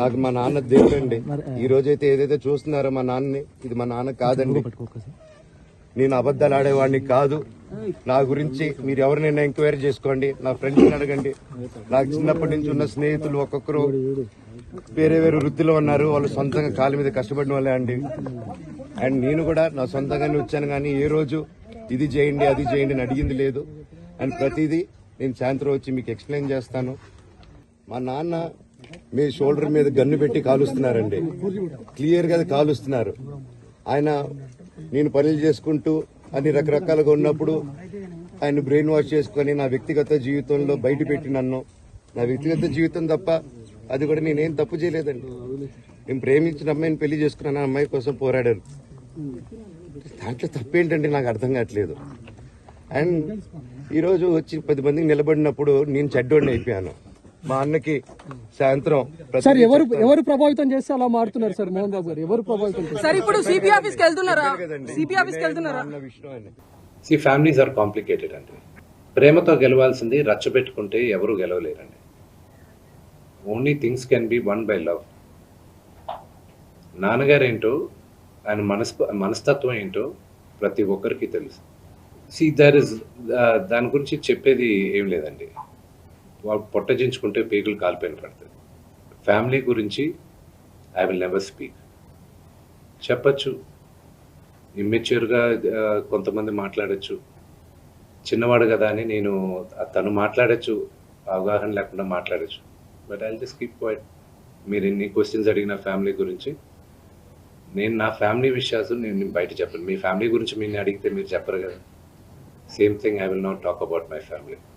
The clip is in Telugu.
నాకు మా నాన్న దేవుడండి. ఈ రోజైతే ఏదైతే చూస్తున్నారో మా నాన్నని ఇది మా నాన్న కాదండి. నేను అబద్ధాలు ఆడేవాడిని కాదు. నా గురించి మీరు ఎవరినైనా ఎంక్వైరీ చేసుకోండి. నా ఫ్రెండ్స్ని అడగండి. నాకు చిన్నప్పటి నుంచి ఉన్న స్నేహితులు ఒక్కొక్కరు వేరే వేరే వృత్తిలో ఉన్నారు. వాళ్ళు సొంతంగా కాళ్ళ మీద కష్టపడిన వాళ్ళే అండి. అండ్ నేను కూడా నా సొంతంగానే వచ్చాను కానీ ఏ రోజు ఇది చేయండి అది చేయండి అని అడిగింది లేదు. అండ్ ప్రతిదీ నేను సాయంత్రం వచ్చి మీకు ఎక్స్ప్లెయిన్ చేస్తాను. మా నాన్న మీ షోల్డర్ మీద గన్ను పెట్టి కాలుస్తున్నారండి. క్లియర్గా కాలుస్తున్నారు. ఆయన నేను పనులు చేసుకుంటూ అన్ని రకరకాలుగా ఉన్నప్పుడు ఆయన బ్రెయిన్ వాష్ చేసుకుని నా వ్యక్తిగత జీవితంలో బయట పెట్టి నన్ను నా వ్యక్తిగత జీవితం తప్ప అది కూడా నేనేం తప్పు చేయలేదండి. నేను ప్రేమించిన అమ్మాయిని పెళ్ళి చేసుకున్నాను అమ్మాయి కోసం పోరాడాను. దాంట్లో తప్పేంటండి నాకు అర్థం కావట్లేదు. అండ్ ఈరోజు వచ్చి పది మందికి నిలబడినప్పుడు నేను చెడ్డోడిని అయిపోయాను. మా అన్నకి సాయంత్రం సార్ ఎవరు ఎవరు ప్రభావితం చేస్తే అలా మారుతున్నారు సార్ మోహన్ బాబు గారు? ఎవరు ప్రభావితం సార్ ఇప్పుడు సిపి ఆఫీస్కి వెళ్తున్నారా? కదండి. సిపి ఆఫీస్కి వెళ్తున్నారా? సి ఫ్యామిలీస్ ఆర్ కాంప్లికేటెడ్ అండి ప్రేమతో గెలవాల్సింది రచ్చ పెట్టుకుంటే ఎవరు గెలవలేరండి. Only things can be won by love నాన్నగారు ఏంటో ఆయన మనస్ మనస్తత్వం ఏంటో ప్రతి ఒక్కరికి తెలుసు. సి దర్ ఇస్ దాని గురించి చెప్పేది ఏం లేదండి. వాళ్ళు పొట్టజించుకుంటే పేగులు కాలిపోయిన పడుతుంది ఫ్యామిలీ గురించి ఐ విల్ నెవర్ స్పీక్ చెప్పచ్చు. ఇమ్మెచ్యూర్గా కొంతమంది మాట్లాడచ్చు. చిన్నవాడు కదా అని నేను తను మాట్లాడచ్చు అవగాహన లేకుండా మాట్లాడచ్చు. But I just keep quiet మీరు ఎన్ని క్వశ్చన్స్ అడిగిన ఫ్యామిలీ గురించి నేను నా ఫ్యామిలీ విషయాలు నేను బయట చెప్పను. మీ ఫ్యామిలీ గురించి మీరు అడిగితే మీరు చెప్పరు కదా. Same thing I will not talk about my family